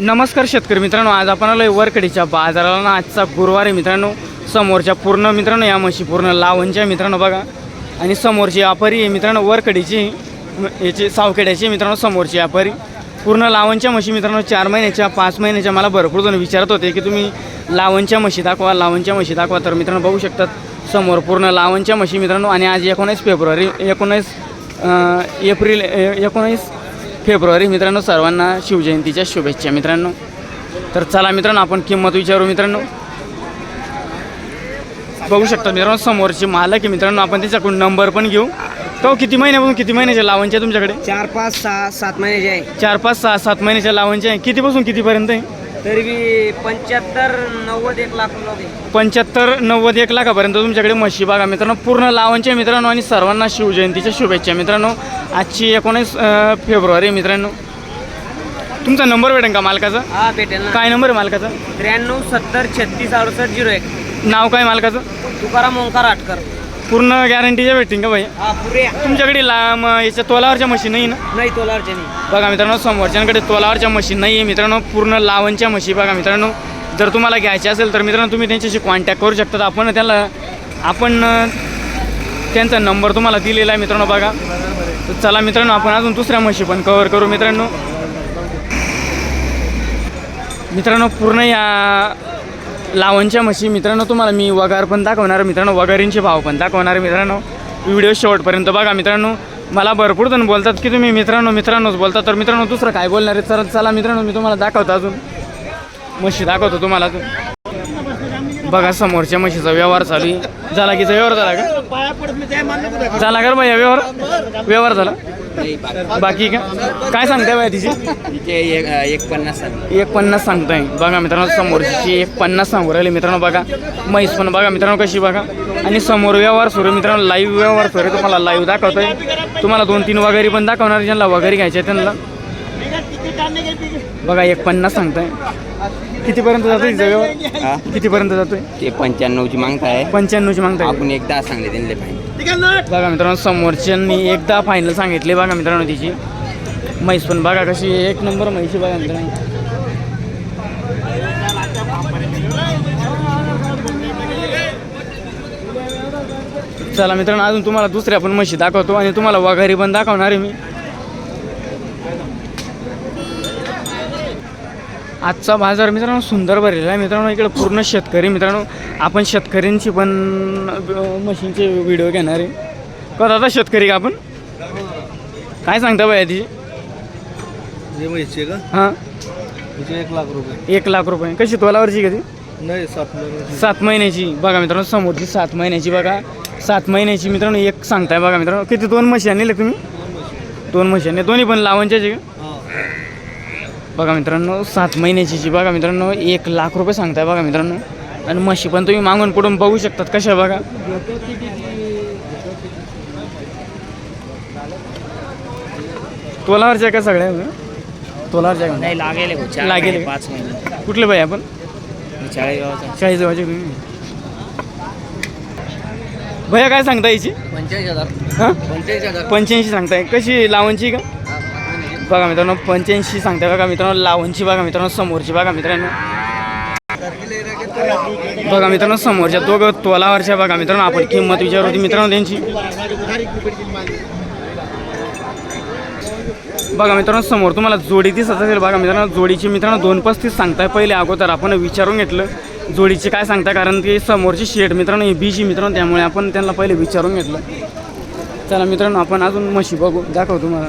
नमस्कार शेतकरी मित्रांनो आज आपण आलोय वरकडीच्या बाजाराला ना आजचा गुरुवार आहे मित्रांनो. समोरच्या पूर्ण मित्रांनो या म्हशी पूर्ण लावणच्या मित्रांनो बघा. आणि समोरची व्यापारी आहे मित्रांनो वरकडीची. याची सावखेड्याची मित्रांनो समोरची व्यापारी. पूर्ण लावणच्या म्हशी मित्रांनो चार महिन्याच्या पाच महिन्याच्या मला भरपूर जण विचारत होते की तुम्ही लावणच्या म्हशी दाखवा लावणच्या म्हशी दाखवा. तर मित्रांनो बघू शकतात समोर पूर्ण लावणच्या म्हशी मित्रांनो. आणि आज एकोणीस फेब्रुवारी एकोणीस एप्रिल ए- एकोणीस फेब्रुवारी मित्रांनो सर्वांना शिवजयंतीच्या शुभेच्छा मित्रांनो. तर चला मित्रांनो आपण किंमत विचारू मित्रांनो. बघू शकता मित्रांनो समोरचे मालक आहे मित्रांनो आपण त्याच्याकडून नंबर पण घेऊ. तो किती महिन्यापासून किती महिन्याच्या लावणच्या तुमच्याकडे? चार पाच सहा सात महिन्याचे आहे. चार पाच सहा सात महिन्याच्या लावणच्या आहे. कितीपासून कितीपर्यंत आहे? तरी बी पंच्याहत्तर नव्वद एक लाख होते पंच्याहत्तर नव्वद एक लाखापर्यंत तुमच्याकडे म्हशी बघा मित्रांनो. पूर्ण लावणच्या मित्रांनो आणि सर्वांना शिवजयंतीच्या शुभेच्छा मित्रांनो. आजची एकोणीस फेब्रुवारी मित्रांनो. तुमचा नंबर भेटेल का मालकाचा? हा भेटेल ना. काय नंबर आहे मालकाचा? त्र्याण्णव सत्तर छत्तीस अडुसष्ट झिरो एक. नाव काय मालकाचं? तुकाराम ओंकार आटकर. पूर्ण गॅरंटीच्या भेटतील का भाई? हा पुरे. तुमच्याकडे ला म- याच्या तोलावरच्या मशीन नाही ना? नाही तोलारचे नाही. बघा मित्रांनो समोरच्यांकडे तोलावरच्या मशीन नाही आहे मित्रांनो पूर्ण लावणच्या म्हशी बघा मित्रांनो. जर तुम्हाला घ्यायचे असेल तर मित्रांनो तुम्ही त्यांच्याशी कॉन्टॅक्ट करू शकतात आपण त्याला आपण त्यांचा नंबर तुम्हाला दिलेला आहे मित्रांनो बघा. तर चला मित्रांनो आपण अजून दुसऱ्या म्हशी पण कवर करू मित्रांनो. मित्रांनो पूर्ण या लावणच्या म्हशी. मित्रांनो तुम्हाला मी वगार पण दाखवणार. मित्रांनो वगारींचे भाव पण दाखवणार मित्रांनो. व्हिडिओ शेवटपर्यंत बघा मित्रांनो. मला भरपूर जण बोलतात की तुम्ही मित्रांनो मित्रांनोच बोलता. तर मित्रांनो दुसरं काय बोलणार आहे? तर चला मित्रांनो मी तुम्हाला दाखवतो अजून. म्हशी दाखवतो तुम्हाला अजून. बघा समोरच्या म्हशीचा व्यवहार चालू आहे. झाला की व्यवहार झाला का? झाला का व्यवहार? व्यवहार झाला? बाकी का? काय सांगताय बाया तिची? एक एक पन्नास एक पन्नास सांगताय. बघा मित्रांनो समोरची एक पन्नास सांगू राहिले. मित्रांनो बघा. म्हैस पण बघा मित्रांनो कशी बघा. आणि समोर व्यवहार सुरू मित्रांनो लाईव्ह व्यवहार सुरू तुम्हाला लाईव्ह दाखवतोय. तुम्हाला दोन तीन वगैरे पण दाखवणार ज्यांना वगैरे घ्यायचे त्यांना. बघा एक पन्नास सांगताय. कितीपर्यंत जातोय तिचा व्यवहार? कितीपर्यंत जातोय? ते पंच्याण्णवची मागताय. पंच्याण्णवची मागताय. आपण एकदा सांगले त्यांनी पाहिजे. बघा मित्रांनो समोरच्यांनी एकदा फायनल सांगितले बघा मित्रांनो तिची. म्हैस पण बघा कशी एक नंबर म्हैशी बघा मित्रांनो. चला मित्रांनो अजून तुम्हाला दुसऱ्या पण म्हशी दाखवतो आणि तुम्हाला वघारी पण दाखवणार आहे मी. आजचा बाजार मित्रांनो सुंदर भरलेला आहे. मित्रांनो इकडे पूर्ण शेतकरी मित्रांनो आपण शेतकऱ्यांची पण म्हशींचे व्हिडिओ घेणार आहे. का दादा शेतकरी का आपण? काय सांगता बाया तिची का? हां. एक लाख रुपये. एक लाख रुपये. कशी तोलावरची कधी? नाही सात सात महिन्याची. बघा मित्रांनो समोरची सात महिन्याची बघा. सात महिन्याची मित्रांनो एक सांगताय बघा मित्रांनो. किती दोन म्हशी आणले तुम्ही? दोन म्हशी. आणले दोन्ही पण लावणच्याची का? बघा मित्रांनो सात महिन्याची जी बघा मित्रांनो एक लाख रुपये सांगताय बघा मित्रांनो. आणि म्हशी पण तुम्ही मागून पुढून बघू शकतात कशा बघा. तोलावरच्या का सगळ्या? तोलावरच्या का? नाही लागेल लागेल? पाच महिने. कुठले बाई आपण? चाळीस गावाचा तुम्ही भैया काय सांगता याची पंच्याऐंशी हजार. पंच्याऐंशी सांगताय. कशी लावणची का? बघा मित्रांनो पंच्याऐंशी सांगते बघा मित्रांनो लावणची बघा मित्रांनो समोरची बघा मित्रांनो. बघा मित्रांनो समोरच्या दोघं तोलावरच्या बघा मित्रांनो आपण किंमत विचार होती मित्रांनो त्यांची. बघा मित्रांनो समोर तुम्हाला जोडी दिसत असेल बघा मित्रांनो जोडीची मित्रांनो दोन पस्तीस सांगताय पहिले अगोदर आपण विचारून घेतलं. जोडीची काय सांगताय कारण की समोरची शेड मित्रांनो ही बीची मित्रांनो त्यामुळे आपण त्यांना पहिले विचारून घेतलं. चला मित्रांनो आपण अजून म्हशी बघू दाखव तुम्हाला.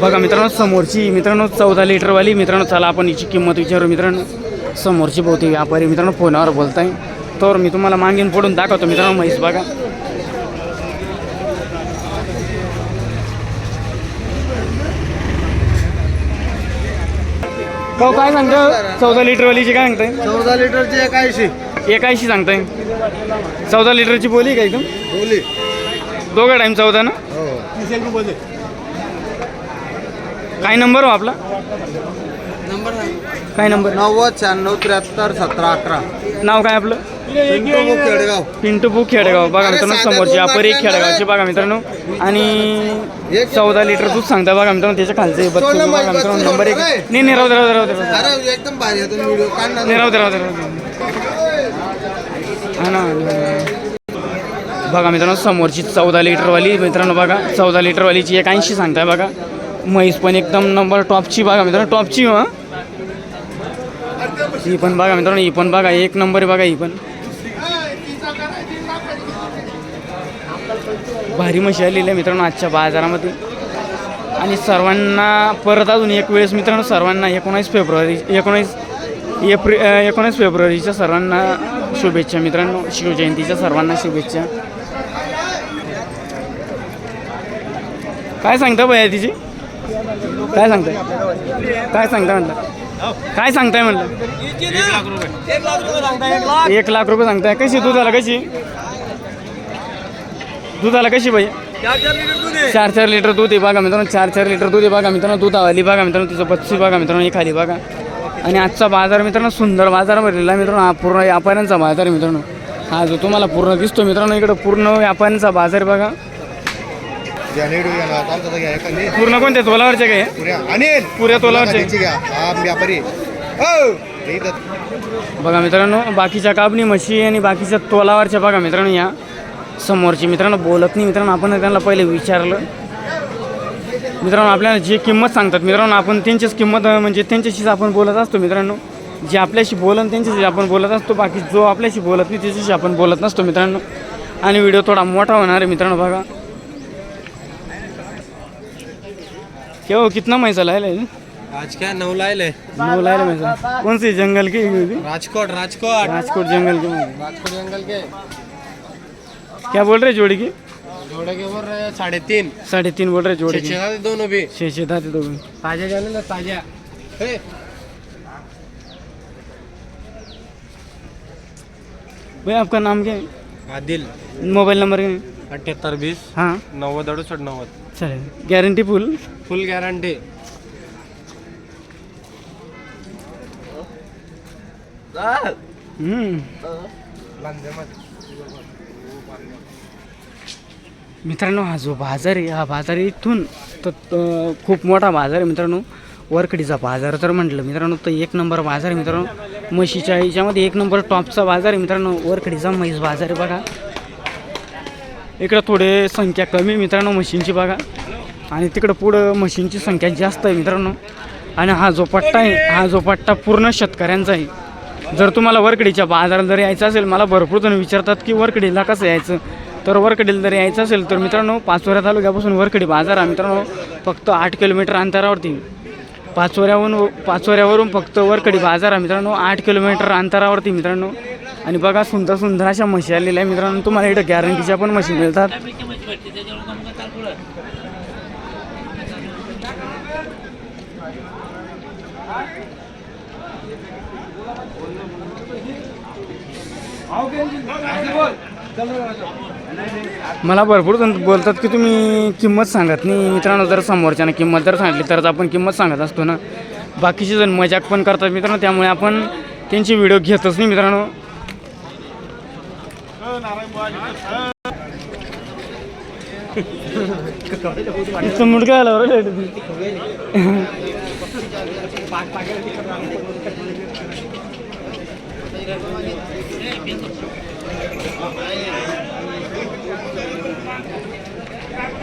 बघा मित्रांनो समोरची मित्रांनो चौदा लिटरवाली मित्रांनो चला आपण हिची किंमत विचारू मित्रांनो. समोरची बहुतेक व्यापारी मित्रांनो फोनावर बोलताय. तर मी तुम्हाला मागेन पडून दाखवतो मित्रांनो म्हैस बघा. हो काय सांगतो? चौदा लिटरवालीची काय सांगताय? चौदा लिटरची एक ऐंशी. एकाऐंशी सांगताय. चौदा लिटरची बोली का एकदम? बोली. दोघं टाईम चौदा ना? हो. एक काय नंबर हो आपला? नंबर काय नंबर नव्वद शहाण्णव त्र्याहत्तर सतरा अकरा. नाव काय आपलं? पिंटू मुख खेडगाव. खेडेगाव. बघा मित्रांनो समोरची अपरी बाटल्या खेडेगावची बघा मित्रांनो. आणि चौदा लिटर दूध सांगता बघा मित्रांनो त्याच्या खालचे बघा मित्रांनो नंबर एक. नाही नाही राहू दे राहू दे राहू दे. राहू राहू राहू दे. हा ना बघा मित्रांनो समोरची चौदा लिटरवाली मित्रांनो बघा चौदा लिटरवालीची एक ऐंशी सांगताय बघा. म्हैस पण एकदम नंबर टॉपची बघा मित्रांनो टॉपची हां हो, ही. पण बघा मित्रांनो ही पण बघा एक नंबर आहे बघा ही पण. भारी म्हशी आलेली आहे मित्रांनो आजच्या बाजारामध्ये. आणि सर्वांना परत अजून एक वेळेस मित्रांनो सर्वांना एकोणीस फेब्रुवारी एकोणीस एप्रि एकोणीस फेब्रुवारीच्या सर्वांना शुभेच्छा मित्रांनो शिवजयंतीच्या सर्वांना शुभेच्छा. काय सांगता भैया तिची? काय सांगताय? काय सांगताय म्हटलं काय सांगताय म्हटलं एक लाख रुपये सांगताय. कशी? दुधाला कशी? दुधाला कशी बाई चार चार लिटर दूध आहे बघा मित्रांनो चार चार लिटर दूध आहे बघा मित्रांनो दुधावाली बघा मित्रांनो तिचं बच्ची बघा मित्रांनो एक खाली बघा. आणि आजचा बाजार मित्रांनो सुंदर बाजार भरलेला मित्रांनो. हा पूर्ण व्यापाऱ्यांचा बाजार मित्रांनो. हा जो तुम्हाला पूर्ण दिसतो मित्रांनो इकडं पूर्ण व्यापाऱ्यांचा बाजार बघा. पूर्ण कोणत्या तोलावरचे काय अनिल! पुऱ्या तोलावरचे. हा व्यापारी. बघा मित्रांनो बाकीच्या काबणी म्हशी आणि बाकीच्या तोलावरच्या बघा मित्रांनो या. समोरची मित्रांनो बोलत नाही मित्रांनो. आपण त्यांना पहिले विचारलं. मित्रांनो आपल्याला जे किंमत सांगतात मित्रांनो आपण त्यांचीच किंमत म्हणजे त्यांच्याशीच आपण बोलत असतो मित्रांनो. जे आपल्याशी बोलन त्यांच्याशी आपण बोलत असतो बाकी जो आपल्याशी बोलत नाही त्याच्याशी आपण बोलत नसतो मित्रांनो. आणि व्हिडिओ थोडा मोठा होणार आहे मित्रांनो बघा. केव्हा कितना मैसा लायला आज क्या नऊ लायले? नऊ लायला मैसा. कौन सी जंगल की राजकोट राजकोट. राजकोट जंगल के राजकोट जंगल के क्या बोल रहे जोड़ी की? जोड़े के बोल रहे हैं साढ़े तीन साढ़े तीन बोल रहे जोड़ी की दोनों भी छः छः था तो ताजा जाने ना ताजा हे, भैया आपका नाम क्या है? आदिल. मोबाइल नंबर क्या है? अठ्याहत्तर बीस हाँ. नव्वद अडुसष्ट नव्वद. चलेल गॅरंटी फुल फुल गॅरंटी हम्म. मित्रांनो हा जो बाजार आहे हा बाजार इथून तर खूप मोठा बाजार आहे मित्रांनो. वरकडीचा बाजार तर म्हटलं मित्रांनो तर एक नंबर बाजार आहे मित्रांनो. म्हशीच्या याच्यामध्ये एक नंबर टॉपचा बाजार आहे मित्रांनो. वरकडीचा म्हैस बाजार आहे बघा. इकडं थोडे संख्या कमी आहे मित्रांनो म्हशींची बघा. आणि तिकडं पुढं म्हशींची संख्या जास्त आहे मित्रांनो. आणि हा जो पट्टा आहे हा जो पट्टा पूर्ण शेतकऱ्यांचा आहे. जर तुम्हाला वरकडीच्या बाजारात जर यायचं असेल मला भरपूर जण विचारतात की वरकडीला कसं यायचं? तर वरकडीला जर यायचं असेल तर मित्रांनो पाचोऱ्या तालुक्यापासून वरकडी बाजार आहे मित्रांनो फक्त आठ किलोमीटर अंतरावरती. पाचोऱ्यावरून पाचोऱ्यावरून फक्त वरकडी बाजार आहे मित्रांनो आठ किलोमीटर अंतरावरती मित्रांनो. आणि बघा सुंदर सुंदर अशा म्हशी आलेल्या आहे मित्रांनो. तुम्हाला इथं गॅरंटीच्या पण म्हशी मिळतात. मला भरपूर जण बोलतात की तुम्ही किंमत सांगत नाही. मित्रांनो जर समोरच्यानं किंमत जर सांगितली तरच आपण किंमत सांगत असतो ना. बाकीचे जण मजाक पण करतात मित्रांनो त्यामुळे आपण त्यांची व्हिडिओ घेतच नाही मित्रांनो. इथं मुडका आला